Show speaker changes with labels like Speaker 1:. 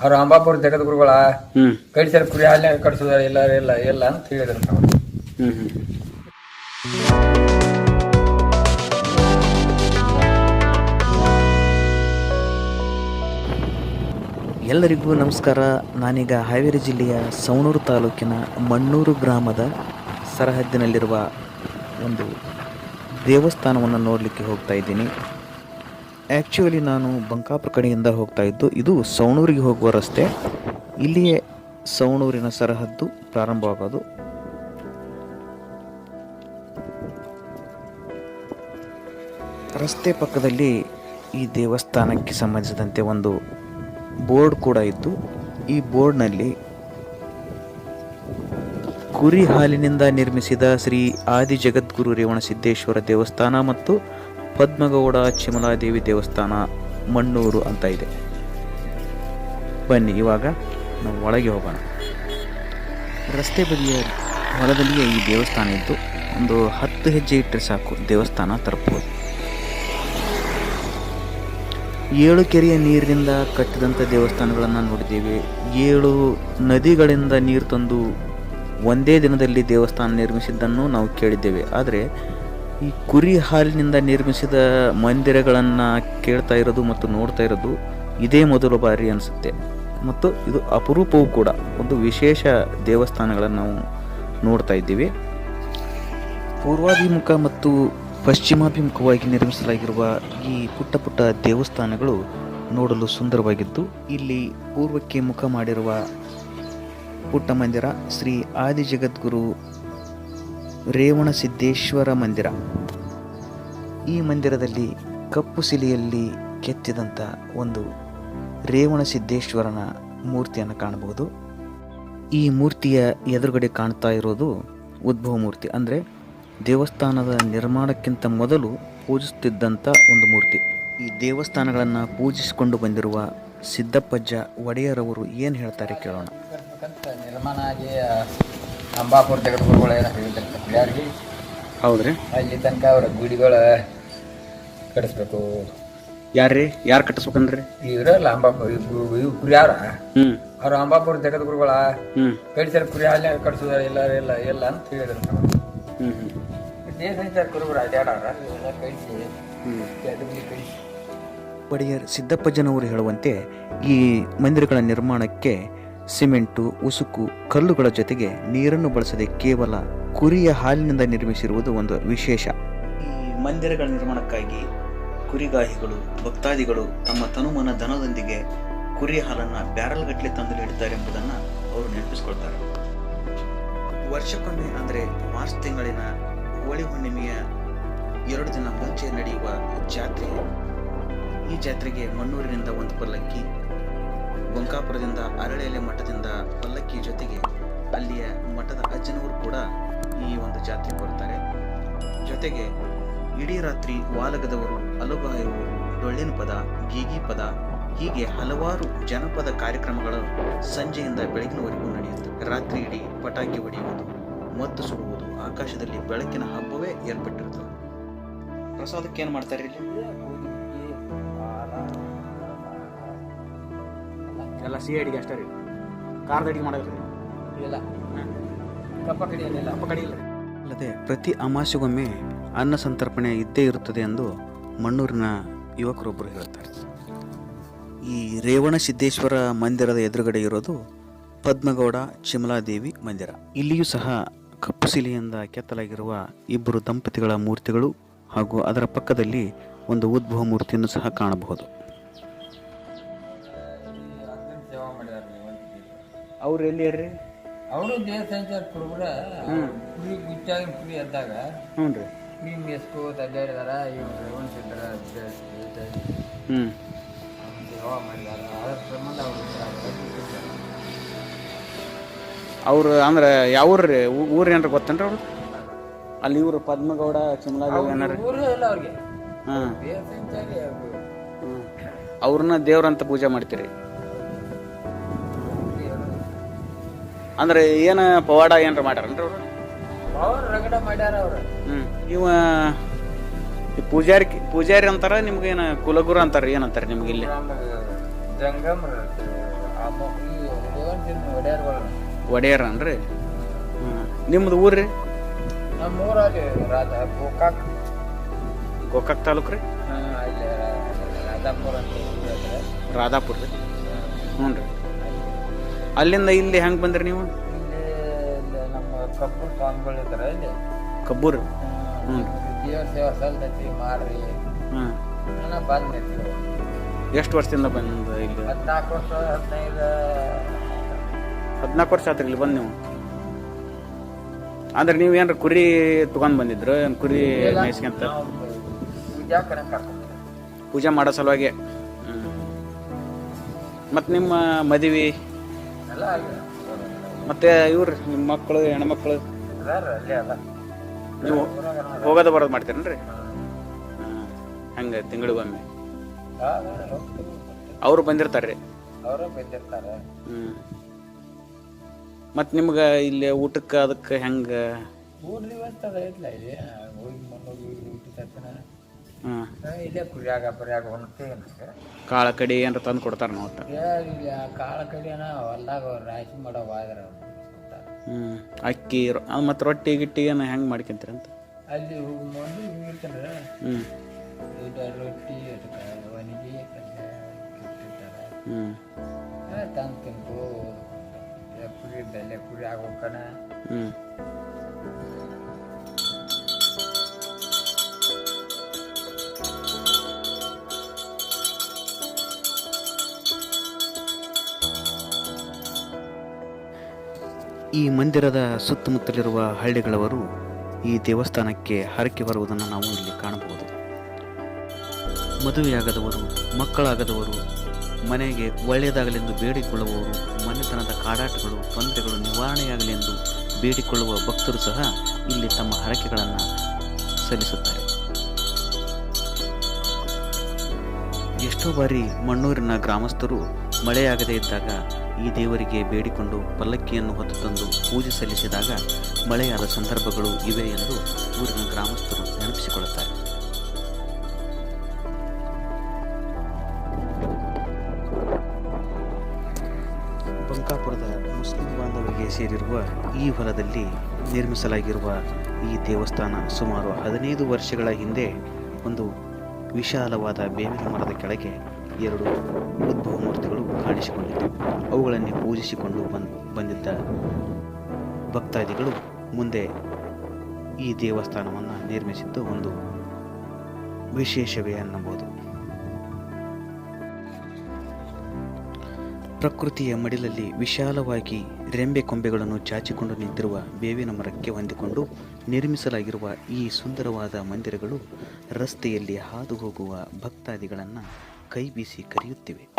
Speaker 1: ಅವ್ರ ಅಂಬಾಪುರ ಜಗದ್ ಗುರುಗಳ
Speaker 2: ಹ್ಮ್.
Speaker 1: ಸರ್ ಕುರಿ ಹಾಲಿನ ಕಡಿಸೋದಾರ ಇಲ್ಲ ಇಲ್ಲ ಇಲ್ಲ ಅಂತ ಹೇಳಿದ್ರು ನಾವು
Speaker 2: ಹ್ಮ್ ಹ್ಮ್.
Speaker 3: ಎಲ್ಲರಿಗೂ ನಮಸ್ಕಾರ. ನಾನೀಗ ಹಾವೇರಿ ಜಿಲ್ಲೆಯ ಸವಣೂರು ತಾಲೂಕಿನ ಮಣ್ಣೂರು ಗ್ರಾಮದ ಸರಹದ್ದಿನಲ್ಲಿರುವ ಒಂದು ದೇವಸ್ಥಾನವನ್ನು ನೋಡಲಿಕ್ಕೆ ಹೋಗ್ತಾ ಇದ್ದೀನಿ. ಆ್ಯಕ್ಚುಲಿ ನಾನು ಬಂಕಾಪುರ ಕಡೆಯಿಂದ ಹೋಗ್ತಾ ಇದ್ದು, ಇದು ಸವಣೂರಿಗೆ ಹೋಗುವ ರಸ್ತೆ. ಇಲ್ಲಿಯೇ ಸವಣೂರಿನ ಸರಹದ್ದು ಪ್ರಾರಂಭವಾಗೋದು. ರಸ್ತೆ ಪಕ್ಕದಲ್ಲಿ ಈ ದೇವಸ್ಥಾನಕ್ಕೆ ಸಂಬಂಧಿಸಿದಂತೆ ಒಂದು ಬೋರ್ಡ್ ಕೂಡ ಇದ್ದು, ಈ ಬೋರ್ಡ್ನಲ್ಲಿ ಕುರಿ ಹಾಲಿನಿಂದ ನಿರ್ಮಿಸಿದ ಶ್ರೀ ಆದಿ ಜಗದ್ಗುರು ರೇವಣಸಿದ್ದೇಶ್ವರ ದೇವಸ್ಥಾನ ಮತ್ತು ಪದ್ಮಗೌಡ ಚಿಮಲಾದೇವಿ ದೇವಸ್ಥಾನ ಮಣ್ಣೂರು ಅಂತ ಇದೆ. ಬನ್ನಿ, ಇವಾಗ ನಾವು ಒಳಗೆ ಹೋಗೋಣ. ರಸ್ತೆ ಬದಿಯ ಹೊಲದಲ್ಲಿಯೇ ಈ ದೇವಸ್ಥಾನ ಇದ್ದು ಒಂದು ಹತ್ತು ಹೆಜ್ಜೆ ಇಟ್ಟರೆ ಸಾಕು ದೇವಸ್ಥಾನ ತಲುಪಬಹುದು ಏಳು ಕೆರೆಯ ನೀರಿನಿಂದ ಕಟ್ಟಿದಂಥ ದೇವಸ್ಥಾನಗಳನ್ನು ನೋಡಿದ್ದೇವೆ. ಏಳು ನದಿಗಳಿಂದ ನೀರು ತಂದು ಒಂದೇ ದಿನದಲ್ಲಿ ದೇವಸ್ಥಾನ ನಿರ್ಮಿಸಿದ್ದನ್ನು ನಾವು ಕೇಳಿದ್ದೇವೆ. ಆದರೆ ಈ ಕುರಿ ಹಾಲಿನಿಂದ ನಿರ್ಮಿಸಿದ ಮಂದಿರಗಳನ್ನು ಕೇಳ್ತಾ ಇರೋದು ಮತ್ತು ನೋಡ್ತಾ ಇರೋದು ಇದೇ ಮೊದಲ ಬಾರಿ ಅನಿಸುತ್ತೆ. ಮತ್ತು ಇದು ಅಪರೂಪವೂ ಕೂಡ ಒಂದು ವಿಶೇಷ ದೇವಸ್ಥಾನಗಳನ್ನು ನಾವು ನೋಡ್ತಾ ಇದ್ದೀವಿ. ಪೂರ್ವಾಭಿಮುಖ ಮತ್ತು ಪಶ್ಚಿಮಾಭಿಮುಖವಾಗಿ ನಿರ್ಮಿಸಲಾಗಿರುವ ಈ ಪುಟ್ಟ ಪುಟ್ಟ ದೇವಸ್ಥಾನಗಳು ನೋಡಲು ಸುಂದರವಾಗಿದ್ದು, ಇಲ್ಲಿ ಪೂರ್ವಕ್ಕೆ ಮುಖ ಮಾಡಿರುವ ಪುಟ್ಟ ಮಂದಿರ ಶ್ರೀ ಆದಿ ಜಗದ್ಗುರು ರೇವಣ ಸಿದ್ದೇಶ್ವರ ಮಂದಿರ. ಈ ಮಂದಿರದಲ್ಲಿ ಕಪ್ಪು ಸಿಲಿಯಲ್ಲಿ ಕೆತ್ತಿದಂಥ ಒಂದು ರೇವಣ ಸಿದ್ದೇಶ್ವರನ ಮೂರ್ತಿಯನ್ನು ಕಾಣಬಹುದು. ಈ ಮೂರ್ತಿಯ ಎದುರುಗಡೆ ಕಾಣ್ತಾ ಇರೋದು ಉದ್ಭವ ಮೂರ್ತಿ, ಅಂದರೆ ದೇವಸ್ಥಾನದ ನಿರ್ಮಾಣಕ್ಕಿಂತ ಮೊದಲು ಪೂಜಿಸುತ್ತಿದ್ದಂಥ ಒಂದು ಮೂರ್ತಿ. ಈ ದೇವಸ್ಥಾನಗಳನ್ನು ಪೂಜಿಸಿಕೊಂಡು ಬಂದಿರುವ ಸಿದ್ದಪ್ಪಜ್ಜ ಒಡೆಯರವರು ಏನು ಹೇಳ್ತಾರೆ ಕೇಳೋಣ.
Speaker 1: ನಿರ್ಮಾಣ ಆಗಿ ಅಂಬಾಪುರ ಜಗದ್ ಗುರುಗಳು ಏನೋ ಹೇಳಿದ್ರು ಕುರಿಯಾರಿಗೆ
Speaker 2: ಹೌದ್ರಿ.
Speaker 1: ಅಲ್ಲಿ ತನಕ ಅವ್ರ ಗುಡಿಗಳ ಕಟ್ಟಿಸ್ಬೇಕು.
Speaker 2: ಯಾರ್ರಿ? ಯಾರು ಕಟ್ಟಿಸ್ಬೇಕಂದ್ರಿ?
Speaker 1: ಇವ್ರಲ್ಲ ಅಂಬಾಪುರ ಇವ್ ಕುರಿಯಾರ
Speaker 2: ಹ್ಮ್.
Speaker 1: ಅವ್ರ ಅಂಬಾಪುರ ತೆಗೆದುಕೊಳ್ಳ ಗುರುಗಳ
Speaker 2: ಹ್ಮ್.
Speaker 1: ಕಡಿಸ್ಯಾರ ಕುರಿ ಅಲ್ಲಿ ಕಡಿಸೋದಾರ ಇಲ್ಲ ಇಲ್ಲ ಇಲ್ಲ ಅಂತ ಹೇಳಿದ್ರು ನಾವು
Speaker 2: ಹ್ಮ್ ಹ್ಮ್.
Speaker 1: ದೇಶ ಇವೆಲ್ಲ ಕಳಿಸಿ. ಕಳಿಸಿ.
Speaker 3: ಒಡೆಯರ್ ಸಿದ್ದಪ್ಪಜ್ಜನವರು ಹೇಳುವಂತೆ ಈ ಮಂದಿರಗಳ ನಿರ್ಮಾಣಕ್ಕೆ ಸಿಮೆಂಟು, ಉಸುಕು, ಕಲ್ಲುಗಳ ಜೊತೆಗೆ ನೀರನ್ನು ಬಳಸದೆ ಕೇವಲ ಕುರಿಯ ಹಾಲಿನಿಂದ ನಿರ್ಮಿಸಿರುವುದು ಒಂದು ವಿಶೇಷ. ಈ ಮಂದಿರಗಳ ನಿರ್ಮಾಣಕ್ಕಾಗಿ ಕುರಿಗಾಹಿಗಳು, ಭಕ್ತಾದಿಗಳು ತಮ್ಮ ತನುಮನ ದನದೊಂದಿಗೆ ಕುರಿಯ ಹಾಲನ್ನು ಬ್ಯಾರಲ್ ಗಟ್ಟಲೆ ತಂದು ನೀಡುತ್ತಾರೆ ಎಂಬುದನ್ನು ಅವರು ನೆನಪಿಸಿಕೊಳ್ತಾರೆ. ವರ್ಷಕ್ಕೊಮ್ಮೆ ಅಂದರೆ ಮಾರ್ಚ್ ತಿಂಗಳಿನ ಹೋಳಿ ಹುಣ್ಣಿಮೆಯ ಎರಡು ದಿನ ಮುಂಚೆ ನಡೆಯುವ ಜಾತ್ರೆ. ಈ ಜಾತ್ರೆಗೆ ಮಣ್ಣೂರಿನಿಂದ ಒಂದು ಪಲ್ಲಕ್ಕಿ ಬಂಕಾಪುರದಿಂದ ಅರಳೆಲೆ ಮಠದಿಂದ ಪಲ್ಲಕ್ಕಿ ಜೊತೆಗೆ ಅಲ್ಲಿಯ ಮಠದ ಅಜ್ಜನವರು ಕೂಡ ಈ ಒಂದು ಜಾತ್ರೆಗೆ ಬರ್ತಾರೆ ಜೊತೆಗೆ ಇಡೀ ರಾತ್ರಿ ವಾಲಗದವರು ಅಲುಗಾಯುವರು ಡೊಳ್ಳಿನ ಪದ, ಗೀಗಿ ಪದ, ಹೀಗೆ ಹಲವಾರು ಜನಪದ ಕಾರ್ಯಕ್ರಮಗಳು ಸಂಜೆಯಿಂದ ಬೆಳಗಿನವರೆಗೂ ನಡೆಯುತ್ತೆ. ರಾತ್ರಿ ಇಡೀ ಪಟಾಕಿ ಹೊಡೆಯುವುದು ಮತ್ತು ಸುಡುವುದು, ಆಕಾಶದಲ್ಲಿ ಬೆಳಕಿನ ಹಬ್ಬವೇ ಏರ್ಪಟ್ಟಿರುತ್ತದೆ. ಪ್ರಸಾದಕ್ಕೆ ಏನು ಮಾಡ್ತಾರೆ ಇಲ್ಲಿ?
Speaker 2: ಎಲ್ಲ ಸಿಹಿ ಅಡಿಗೆ ಅಷ್ಟೇ ರೀ. ಖಾರದ ಅಡಿಗೆ ಮಾಡೋದ್ರಿ
Speaker 1: ಇಲ್ಲ. ಕಪ್ಪ ಕಡಿ ಏನಿಲ್ಲ
Speaker 2: ಕಪ್ಪ ಕಡಿ ಇಲ್ಲ
Speaker 3: ಅಲ್ಲದೆ ಪ್ರತಿ ಅಮಾಸೆಗೊಮ್ಮೆ ಅನ್ನ ಸಂತರ್ಪಣೆ ಇದ್ದೇ ಇರುತ್ತದೆ ಎಂದು ಮಣ್ಣೂರಿನ ಯುವಕರೊಬ್ಬರು ಹೇಳ್ತಾರೆ. ಈ ರೇವಣ ಸಿದ್ದೇಶ್ವರ ಮಂದಿರದ ಎದುರುಗಡೆ ಇರೋದು ಪದ್ಮಗೌಡ ಚಿಮಲಾದೇವಿ ಮಂದಿರ. ಇಲ್ಲಿಯೂ ಸಹ ಕಪ್ಪು ಶಿಲೆಯಿಂದ ಕೆತ್ತಲಾಗಿರುವ ಇಬ್ಬರು ದಂಪತಿಗಳ ಮೂರ್ತಿಗಳು ಹಾಗೂ ಅದರ ಪಕ್ಕದಲ್ಲಿ ಒಂದು ಉದ್ಭವ ಮೂರ್ತಿಯನ್ನು ಸಹ ಕಾಣಬಹುದು.
Speaker 1: ಸೇವಾ ಮಾಡಿದಾರ
Speaker 2: ಅವ್ರು ಎಲ್ಲಿ ಹೇಳ್ರಿ?
Speaker 1: ಅವರು ದೇಶ ಸಂಚಾರ ಕುರುಬರ ಕುರಿ ಗುಚ್ಚಾಗಿ ಕುರಿ ಎದ್ದಾಗ
Speaker 2: ಹ್ಞೂ ರೀ.
Speaker 1: ಕುರಿ ಎಷ್ಟು ತಡ್ಡಾಡಿದಾರ ಇವ್ರು ರೇವಣ ಸಿದ್ದರ
Speaker 2: ಹ್ಞೂ.
Speaker 1: ಸೇವಾ ಮಾಡಿದಾರ. ಅದರ ಸಂಬಂಧ ಅವರು
Speaker 2: ಅವ್ರು ಅಂದ್ರೆ ಯಾವ ಊರ್ರಿ ಊರು ಏನಾರ ಗೊತ್ತೇನ್ರಿ ಅವ್ರು? ಅಲ್ಲಿ ಇವರು ಪದ್ಮಗೌಡ ಚಿಮಲಾದೇವಿ ಏನಾರ
Speaker 1: ಊರು ಇಲ್ಲ ಅವ್ರಿಗೆ.
Speaker 2: ಹಾಂ
Speaker 1: ದೇಶ ಸಂಚಾರಿ
Speaker 2: ಅವ್ರನ್ನ ದೇವ್ರಂತ ಪೂಜೆ ಮಾಡ್ತೀರಿ. ಅಂದ್ರೆ ಏನು ಪವಾಡ ಏನಾರ ಮಾಡ್ಯಾರನ್ರಿ ಅವ್ರು?
Speaker 1: ಅವ್ರು ರಗಡ ಮಾಡ್ಯಾರ ಅವ್ರು.
Speaker 2: ಹ್ಞೂ ಇವ ಈ ಪೂಜಾರಿ ಪೂಜಾರಿ ಅಂತಾರ ನಿಮ್ಗೇನು ಕುಲಗುರು ಅಂತಾರ ಏನಂತಾರೆ ನಿಮ್ಗೆ ಇಲ್ಲಿ?
Speaker 1: ಜಂಗಮ್ರ
Speaker 2: ಒಡೆಯರ್ ಅನ್ರಿ ನಿಮ್ಮದು ಊರು ರೀ
Speaker 1: ನಮ್ಮ ಊರಲ್ಲಿ ರಾಧ ಗೋಕಾಕ್.
Speaker 2: ಗೋಕಾಕ್ ತಾಲೂಕು ರೀ
Speaker 1: ರಾಧಾಪುರ ಅಂತ.
Speaker 2: ರಾಧಾಪುರ ರೀ ಹ್ಞೂ ರೀ ಅಲ್ಲಿಂದ ಇಲ್ಲಿ ಹೆಂಗ್ ಬಂದ್ರಿ ನೀವು?
Speaker 1: ಇಲ್ಲಿ ನಮ್ಮ ಕಬ್ಬು ಸ್ವಾಮಿಗಳು ಇದ್ದಾರೆ ಇಲ್ಲಿ.
Speaker 2: ಕಬ್ಬೂರು? ಹ್ಞೂ
Speaker 1: ದೇವ್ರ ಸೇವೆ ಸಲ್ತೈತಿ ಮಾಡ್ರಿ
Speaker 2: ಹಾಂ
Speaker 1: ನಾನು ಬಂದ್ನೈತಿ
Speaker 2: ಎಷ್ಟು ವರ್ಷದಿಂದ ಬಂದ ಇಲ್ಲಿ?
Speaker 1: ಹದಿನಾಲ್ಕು ವರ್ಷ ಹದಿನೈದು.
Speaker 2: ಹದಿನಾಲ್ಕು ವರ್ಷ ಆತ್ರಿ ಇಲ್ಲಿ ಬಂದು ನೀವು? ಅಂದ್ರೆ ನೀವು ಏನ್ರ ಕುರಿ ತಗೊಂಡ್ ಬಂದಿದ್ರು? ಏನ್ ಕುರಿ ಮೇಯಿಸ್ಕೊಂತ?
Speaker 1: ಪೂಜಾ ಕಡೆ ಕರ್ಕೊಂಡು
Speaker 2: ಪೂಜೆ ಮಾಡೋ ಸಲುವಾಗಿ? ಮತ್ತು ನಿಮ್ಮ ಮದುವೆ?
Speaker 1: ಎಲ್ಲ ಆಗಿದೆ.
Speaker 2: ಮತ್ತೆ ಇವ್ರು ನಿಮ್ಮ ಮಕ್ಕಳು ಹೆಣ್ಮಕ್ಳು?
Speaker 1: ಅದಾರ ಅಲ್ಲೇ ಅದ
Speaker 2: ನೀವು. ಹೋಗೋದು ಬರೋದು ಮಾಡ್ತೀರೇನ್ರಿ? ಹಂಗ ತಿಂಗಳಿಗೊಮ್ಮೆ. ಅವರು ಬಂದಿರ್ತಾರೆ ರೀ
Speaker 1: ಅವರು ಬಂದಿರ್ತಾರೆ.
Speaker 2: ಹ್ಞೂ ಮತ್ತು ನಿಮ್ಗೆ ಇಲ್ಲಿ ಊಟಕ್ಕೆ ಅದಕ್ಕೆ ಹೆಂಗೆ?
Speaker 1: ಊರ್ಲಿ ವ್ಯವಸ್ಥೆ ಅದ ಇಲ್ಲ ಇಲ್ಲಿ ಹೋಗಿ ಮಣ್ಣೋಗಿ ಊಟ ತರ್ತಾನ.
Speaker 2: ಹಾಂ.
Speaker 1: ಇಲ್ಲೇ ಕುರಿಯಾಗ ಬರಿಯಾಗ ಹೊಣ್ತೀವಿ ನನಗೆ
Speaker 2: ಕಾಳ ಕಡಿ ಏನಾರ ತಂದು ಕೊಡ್ತಾರೆ ನಾವು ಒಟ್ಟು?
Speaker 1: ಇಲ್ಲಿ ಕಾಳ ಹೊಲ್ದಾಗ ರಾಶಿ ಮಾಡೋ ವಾದ್ರ
Speaker 2: ಹ್ಞೂ ಅಕ್ಕಿ ಮತ್ತು ರೊಟ್ಟಿ ಗಿಟ್ಟಿ ಏನು ಹೆಂಗೆ ಮಾಡ್ಕೊಂತೀರಿ ಅಂತ?
Speaker 1: ಅಲ್ಲಿ ಮಂದಿ ಇರ್ತಾರೆ
Speaker 2: ಹ್ಞೂ
Speaker 1: ರೊಟ್ಟಿ ಒಣಗಿ
Speaker 2: ಹ್ಞೂ
Speaker 1: ತಂದು ತಿನ್ಕೋ. ಕುರಿ ಬೆಲೆ ಕುರಿ ಆಗೋಕಣ
Speaker 2: ಹ್ಞೂ
Speaker 3: ಈ ಮಂದಿರದ ಸುತ್ತಮುತ್ತಲಿರುವ ಹಳ್ಳಿಗಳವರು ಈ ದೇವಸ್ಥಾನಕ್ಕೆ ಹರಕೆ ಬರುವುದನ್ನು ನಾವು ಇಲ್ಲಿ ಕಾಣಬಹುದು. ಮದುವೆಯಾಗದವರು, ಮಕ್ಕಳಾಗದವರು, ಮನೆಗೆ ಒಳ್ಳೆಯದಾಗಲೆಂದು ಬೇಡಿಕೊಳ್ಳುವವರು, ಮನೆತನದ ಕಾಡಾಟಗಳು ತೊಂದರೆಗಳು ನಿವಾರಣೆಯಾಗಲಿ ಎಂದು ಬೇಡಿಕೊಳ್ಳುವ ಭಕ್ತರು ಸಹ ಇಲ್ಲಿ ತಮ್ಮ ಹರಕೆಗಳನ್ನು ಸಲ್ಲಿಸುತ್ತಾರೆ. ಎಷ್ಟೋ ಬಾರಿ ಮಣ್ಣೂರಿನ ಗ್ರಾಮಸ್ಥರು ಮಳೆಯಾಗದೇ ಇದ್ದಾಗ ಈ ದೇವರಿಗೆ ಬೇಡಿಕೊಂಡು ಪಲ್ಲಕ್ಕಿಯನ್ನು ಹೊತ್ತು ತಂದು ಪೂಜೆ ಸಲ್ಲಿಸಿದಾಗ ಮಳೆಯಾದ ಸಂದರ್ಭಗಳು ಇವೆ ಎಂದು ಊರಿನ ಗ್ರಾಮಸ್ಥರು ನೆನಪಿಸಿಕೊಳ್ಳುತ್ತಾರೆ. ಬಂಕಾಪುರದ ಮುಸ್ಲಿಂ ಬಾಂಧವರಿಗೆ ಸೇರಿರುವ ಈ ಹೊಲದಲ್ಲಿ ನಿರ್ಮಿಸಲಾಗಿರುವ ಈ ದೇವಸ್ಥಾನ ಸುಮಾರು ಹದಿನೈದು ವರ್ಷಗಳ ಹಿಂದೆ ಒಂದು ವಿಶಾಲವಾದ ಬೇವಿನ ಮರದ ಕೆಳಗೆ ಎರಡು ಉದ್ಭವ ಮೂರ್ತಿಗಳು ಕಾಣಿಸಿಕೊಂಡಿದ್ದವು ಅವುಗಳನ್ನೇ ಪೂಜಿಸಿಕೊಂಡು ಬಂದ್, ಬಂದಿದ್ದ ಭಕ್ತಾದಿಗಳು ಮುಂದೆ ಈ ದೇವಸ್ಥಾನವನ್ನು ನಿರ್ಮಿಸಿದ್ದು ಒಂದು ವಿಶೇಷವೇ ಅನ್ನಬಹುದು. ಪ್ರಕೃತಿಯ ಮಡಿಲಲ್ಲಿ ವಿಶಾಲವಾಗಿ ರೆಂಬೆ ಕೊಂಬೆಗಳನ್ನು ಚಾಚಿಕೊಂಡು ನಿಂತಿರುವ ಬೇವಿನ ಮರಕ್ಕೆ ಹೊಂದಿಕೊಂಡು ನಿರ್ಮಿಸಲಾಗಿರುವ ಈ ಸುಂದರವಾದ ಮಂದಿರಗಳು ರಸ್ತೆಯಲ್ಲಿ ಹಾದು ಹೋಗುವ ಭಕ್ತಾದಿಗಳನ್ನು ಕೈ ಬೀಸಿ ಕರೆಯುತ್ತಿವೆ.